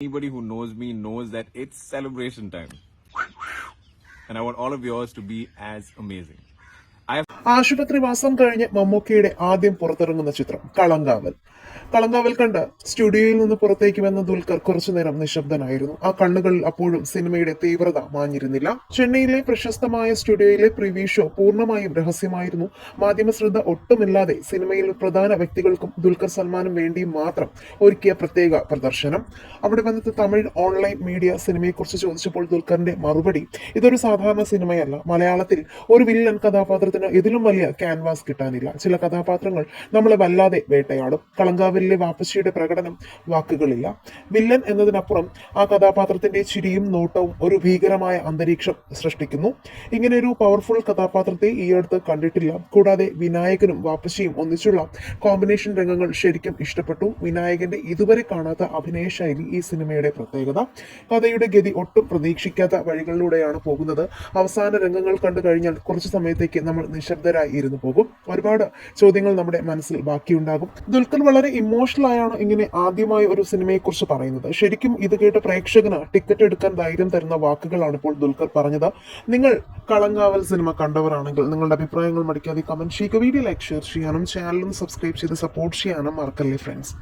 Anybody who knows me knows that it's celebration time. And I want all of yours to be as amazing. ആശുപത്രിവാസം കഴിഞ്ഞ് മമ്മൂക്കയുടെ ആദ്യം പുറത്തിറങ്ങുന്ന ചിത്രം കളങ്കാവൽ കളങ്കാവൽ സ്റ്റുഡിയോയിൽ നിന്ന് പുറത്തേക്ക് വന്ന ദുൽഖർ കുറച്ചു നേരം നിശബ്ദനായിരുന്നു. ആ കണ്ണുകൾ അപ്പോഴും സിനിമയുടെ തീവ്രത മാഞ്ഞിരുന്നില്ല. ചെന്നൈയിലെ പ്രശസ്തമായ സ്റ്റുഡിയോയിലെ പ്രിവ്യൂ ഷോ പൂർണമായും രഹസ്യമായിരുന്നു. മാധ്യമ ശ്രദ്ധ ഒട്ടുമില്ലാതെ സിനിമയിൽ പ്രധാന വ്യക്തികൾക്കും ദുൽഖർ സൽമാനും വേണ്ടി മാത്രം ഒരുക്കിയ പ്രത്യേക പ്രദർശനം. അവിടെ വന്നിട്ട് തമിഴ് ഓൺലൈൻ മീഡിയ സിനിമയെക്കുറിച്ച് ചോദിച്ചപ്പോൾ ദുൽഖറിന്റെ മറുപടി ഇതൊരു സാധാരണ സിനിമയല്ല. മലയാളത്തിൽ ഒരു വില്ലൻ കഥാപാത്രത്തിന് ഇതിലും വലിയ ക്യാൻവാസ് കിട്ടാനില്ല. ചില കഥാപാത്രങ്ങൾ നമ്മളെ വല്ലാതെ വേട്ടയാടും. കളങ്കാവിലെ വാപ്പശ്ശിയുടെ പ്രകടനം വാക്കുകളില്ല. വില്ലൻ എന്നതിനപ്പുറം ആ കഥാപാത്രത്തിന്റെ ചിരിയും നോട്ടവും ഒരു ഭീകരമായ അന്തരീക്ഷം സൃഷ്ടിക്കുന്നു. ഇങ്ങനെ ഒരു പവർഫുൾ കഥാപാത്രത്തെ ഈ അടുത്ത് കണ്ടിട്ടില്ല. കൂടാതെ വിനായകനും വാപ്പശ്ശിയും ഒന്നിച്ചുള്ള കോമ്പിനേഷൻ രംഗങ്ങൾ ശരിക്കും ഇഷ്ടപ്പെട്ടു. വിനായകന്റെ ഇതുവരെ കാണാത്ത അഭിനയ ശൈലി ഈ സിനിമയുടെ പ്രത്യേകത. കഥയുടെ ഗതി ഒട്ടും പ്രതീക്ഷിക്കാത്ത വഴികളിലൂടെയാണ് പോകുന്നത്. അവസാന രംഗങ്ങൾ കണ്ടു കഴിഞ്ഞാൽ കുറച്ച് സമയത്തേക്ക് നമ്മൾ നിശബ്ദരായി ഇരുന്നു പോകും. ഒരുപാട് ചോദ്യങ്ങൾ നമ്മുടെ മനസ്സിൽ ബാക്കിയുണ്ടാകും. ദുൽഖർ വളരെ ഇമോഷണൽ ആയാണ് ഇങ്ങനെ ആദ്യമായി ഒരു സിനിമയെക്കുറിച്ച് പറയുന്നത്. ശരിക്കും ഇത് കേട്ട് പ്രേക്ഷകന് ടിക്കറ്റ് എടുക്കാൻ ധൈര്യം തരുന്ന വാക്കുകളാണ് ഇപ്പോൾ ദുൽഖർ പറഞ്ഞത്. നിങ്ങൾ കളങ്കാവൽ സിനിമ കണ്ടവരാണെങ്കിൽ നിങ്ങളുടെ അഭിപ്രായങ്ങൾ മടിക്കാതെ കമന്റ് ചെയ്യുക. വീഡിയോ ലൈക്ക് ഷെയർ ചെയ്യാനും ചാനലും സബ്സ്ക്രൈബ് ചെയ്ത് സപ്പോർട്ട് ചെയ്യാനും മറക്കല്ലേ ഫ്രണ്ട്സ്